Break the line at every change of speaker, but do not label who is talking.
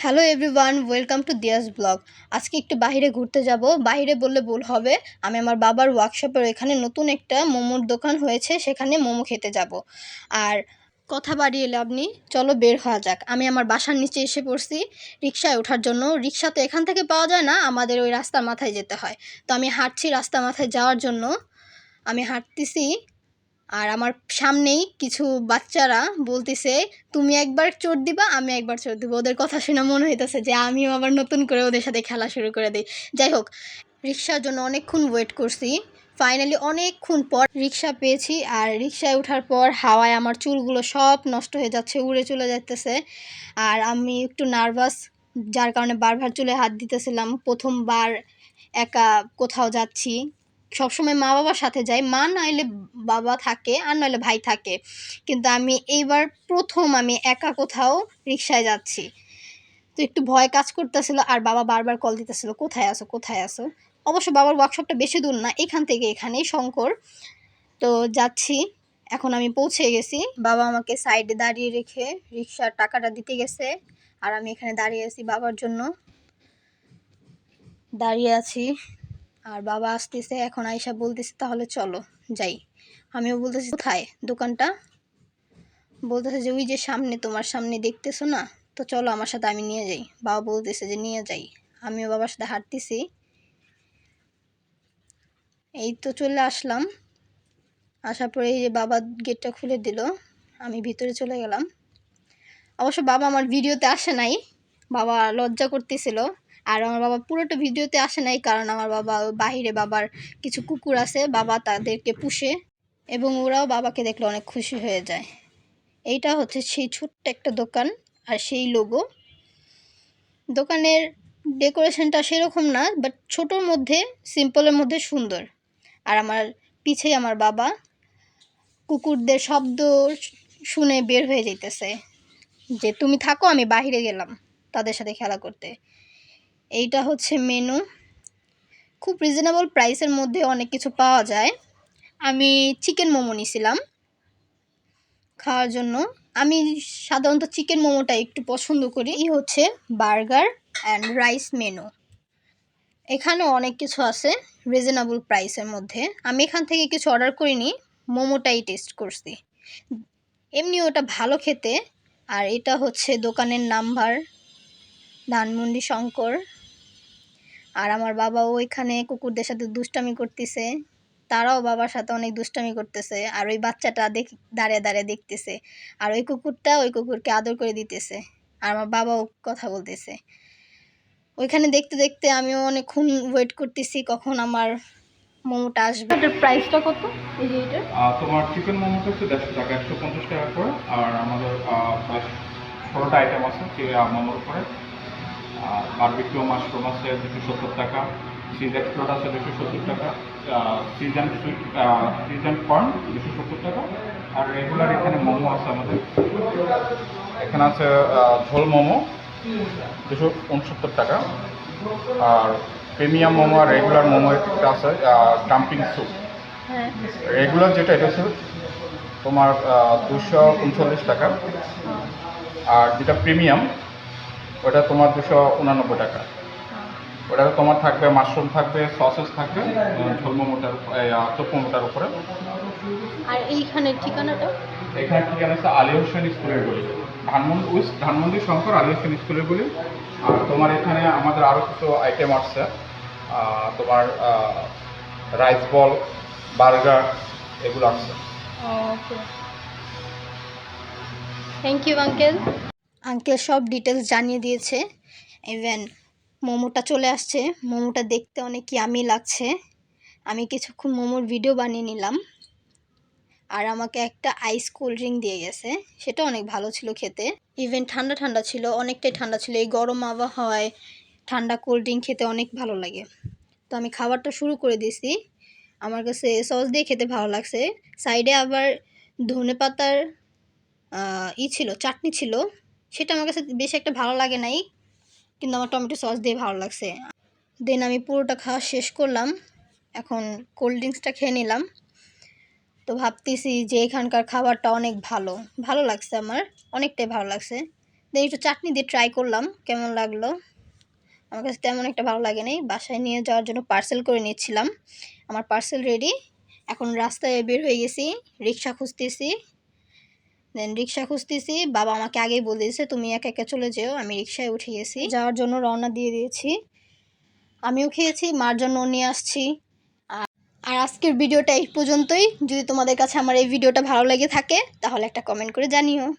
Hello everyone welcome to Dia's blog আজকে একটু বাইরে ঘুরতে যাব। বাইরে বললে ভুল হবে। আমি আমার বাবার ওয়ার্কশপের এখানে নতুন একটা মোমোর দোকান হয়েছে, সেখানে মোমো খেতে যাব। আর কথা বাড়িয়ে লাভ নেই। চলো বের হওয়া যাক। আমি আমার বাসার নিচে এসে পড়ছি। রিক্সায় ওঠার জন্য। রিক্সা তো এখান থেকে পাওয়া যায় না, আমাদের ওই রাস্তার মাথায় যেতে হয়। তো আমি হাঁটছি রাস্তা মাথায় যাওয়ার জন্য। আমি হাঁটতেছি। আর আমার সামনেই কিছু বাচ্চারা বলতেছে, তুমি একবার চোট দিবা, আমি একবার চোট দিব। ওদের কথা শুনে মনে হইতেছে যে আমিও আবার নতুন করে ওদের সাথে খেলা শুরু করে দিই। যাই হোক, রিক্সার জন্য অনেকক্ষণ ওয়েট করছি। ফাইনালি অনেকক্ষণ পর রিক্সা পেয়েছি আর রিক্সায় ওঠার পর হাওয়ায় আমার চুলগুলো সব নষ্ট হয়ে যাচ্ছে, উড়ে চলে যাইতেছে। আর আমি একটু নার্ভাস যার কারণে বারবার চুলে হাত দিতেছিলাম। প্রথমবার একা কোথাও যাচ্ছি। সবসময় মা বাবার সাথে যাই। মা নাইলে বাবা থাকে, আর নইলে ভাই থাকে। কিন্তু আমি এইবার প্রথম আমি একা কোথাও রিক্সায় যাচ্ছি। তো একটু ভয় কাজ করতেছিল, আর বাবা বারবার কল দিতেছিল, কোথায় আসো কোথায় আসো অবশ্য বাবার ওয়ার্কশপটা বেশি দূর না, এখান থেকে এখানেই শঙ্কর। তো যাচ্ছি, এখন আমি পৌঁছে গেছি। বাবা আমাকে সাইডে দাঁড়িয়ে রেখে রিক্সার টাকাটা দিতে গেছে, আর আমি এখানে দাঁড়িয়ে আছি বাবার জন্য। দাঁড়িয়ে আছি। আর বাবা আসতেছে, এখন আয়সা বলতেছে, তাহলে চলো, যাই। আমিও বলতেছি, কোথায়? দোকানটা? বলতেছে যে, ওই যে সামনে, তোমার সামনে দেখতেছো না? তো চলো আমার সাথে আমি নিয়ে যাই। বাবা বলতেছে যে, নিয়ে যাই। আমিও বাবার সাথে হাঁটতেছি। এই তো চলে আসলাম। আসার পরে এই যে বাবা গেটটা খুলে দিল, আমি ভিতরে চলে গেলাম। অবশ্য বাবা আমার ভিডিওতে আসে নাই, বাবা লজ্জা করতেছিল। আর আমার বাবা পুরোটা ভিডিওতে আসে নাই, কারণ আমার বাবা বাহিরে বাবার কিছু কুকুর আছে, বাবা তাদেরকে পুষে এবং ওরাও বাবাকে দেখলে অনেক খুশি হয়ে যায়। এইটা হচ্ছে সেই ছোট্ট একটা দোকান আর সেই লোগো দোকানের ডেকোরেশনটা সেরকম না বাট ছোটোর মধ্যে সিম্পলের মধ্যে সুন্দর। আর আমার পিছেই আমার বাবা কুকুরদের শব্দ শুনে বের হয়ে যেতেছে যে, তুমি থাকো, আমি বাহিরে গেলাম তাদের সাথে খেলা করতে। এইটা হচ্ছে মেনু খুব রিজনেবল প্রাইসের মধ্যে অনেক কিছু পাওয়া যায়। আমি চিকেন মোমো নিছিলাম খাওয়ার জন্য। আমি সাধারণত চিকেন মোমোটা একটু পছন্দ করি। এই হচ্ছে বার্গার অ্যান্ড রাইস মেনু এখানে অনেক কিছু আছে রিজনেবল প্রাইসের মধ্যে। আমি এখান থেকে কিছু অর্ডার করিনি, মোমোটাই টেস্ট করছি। এমনি ওটা ভালো খেতে। আর এটা হচ্ছে দোকানের নাম্বার ধানমন্ডি শঙ্কর। আর আমার বাবা ওইখানে কুকুরদের সাথে দুষ্টামি করতেছে। তারাও বাবার সাথে অনেক দুষ্টামি করতেছে আর ওই বাচ্চাটা দেখ দাঁড়িয়ে দাঁড়িয়ে দেখতেছে। আর ওই কুকুরটা ওই কুকুরকে আদর করে দিতেছে। আর আমার বাবাও কথা বলতেছে। ওইখানে দেখতে দেখতে আমিও অনেকক্ষণ ওয়েট করতেছি কখন আমার মোমোটা আসবে। এটার প্রাইসটা কত? এই যে এটা
তোমার চিকেন মোমোটা হচ্ছে দেড়শো টাকা একশো পঞ্চাশ টাকা করে। আর আমাদের ষোলোটা আইটেম আছে মোমোর উপরে বারবিকিউ মাশরুম আছে দুশো সত্তর টাকা চিজ এক্সপ্লোর আছে দুশো সত্তর টাকা সিজন সুইট সিজন কর্ন দুশো সত্তর টাকা আর রেগুলার এখানে মোমো আছে আমাদের। এখানে আছে ঝোল মোমো দুশো উনসত্তর টাকা আর প্রিমিয়াম মোমো আর রেগুলার মোমো একটা আছে ডাম্পিং স্যুপ
হ্যাঁ।
রেগুলার যেটা এটা হচ্ছে তোমার দুশো উনচল্লিশ টাকা। আর যেটা প্রিমিয়াম ওটা তোমার দুশো উনানব্বই টাকা। ওটাতে তোমার থাকবে মাশরুম থাকবে সসেস থাকবে আহ, ঝোল মোমোটার চোখ মোমোটার উপরে।
আর এইখানে ঠিকানাটা?
এখানে ঠিকানা আছে আলী হোসেন স্কুলের গলি। ধানমন্ডি উইস্ট ধানমন্ডি শঙ্কর আলী হোসেন স্কুলের গলি। আর তোমার এখানে আমাদের আরও কিছু আইটেম আসছে তোমার রাইস বল বার্গার এগুলো আসছে
থ্যাংক ইউ আঙ্কেল আঙ্কেল সব ডিটেলস জানিয়ে দিয়েছে। ইভেন মোমোটা চলে আসছে। মোমোটা দেখতে অনেক ইয়ামি লাগছে। আমি কিছুক্ষণ মোমোর ভিডিও বানিয়ে নিলাম। আর আমাকে একটা আইস কোল্ড ড্রিঙ্ক দিয়ে গেছে। সেটা অনেক ভালো ছিল খেতে। ইভেন ঠান্ডা ঠান্ডা ছিল, অনেকটাই ঠান্ডা ছিল। এই গরম আবহাওয়ায় ঠান্ডা কোল্ড ড্রিঙ্ক খেতে অনেক ভালো লাগে। তো আমি খাবারটা শুরু করে দিয়েছি। আমার কাছে সস দিয়ে খেতে ভালো লাগছে। সাইডে আবার ধনে পাতার ই ছিল, চাটনি ছিল। সেটা আমার কাছে বেশি একটা ভালো লাগে নাই, কিন্তু আমার টমেটো সস দিয়ে ভালো লাগছে। দেন আমি পুরোটা খাওয়া শেষ করলাম, এখন কোল্ড ড্রিঙ্কসটা খেয়ে নিলাম। তো ভাবতেছি যে এখানকার খাবারটা অনেক ভালো ভালো লাগছে আমার, অনেকটাই ভালো লাগছে। দেন একটু চাটনি দিয়ে ট্রাই করলাম, কেমন লাগল? আমার কাছে তেমন একটা ভালো লাগে নাই, বাসায় নিয়ে যাওয়ার জন্য পার্সেল করে নিচ্ছিলাম আমার পার্সেল রেডি এখন রাস্তায় বের হয়ে গেছি, রিক্সা খুঁজতেছি। দেন রিক্সা খুঁজতেছি। বাবা আমাকে আগেই বলে দিয়েছে তুমি একা একা চলে যেও আমি রিক্সায় উঠে গেছি। যাওয়ার জন্য রওনা দিয়ে দিয়েছি। আমিও খেয়েছি মার জন্য নিয়ে আসছি। আর- আর আজকের ভিডিওটা এই পর্যন্তই। যদি তোমাদের কাছে আমার এই ভিডিওটা ভালো লেগে থাকে তাহলে একটা কমেন্ট করে জানিও।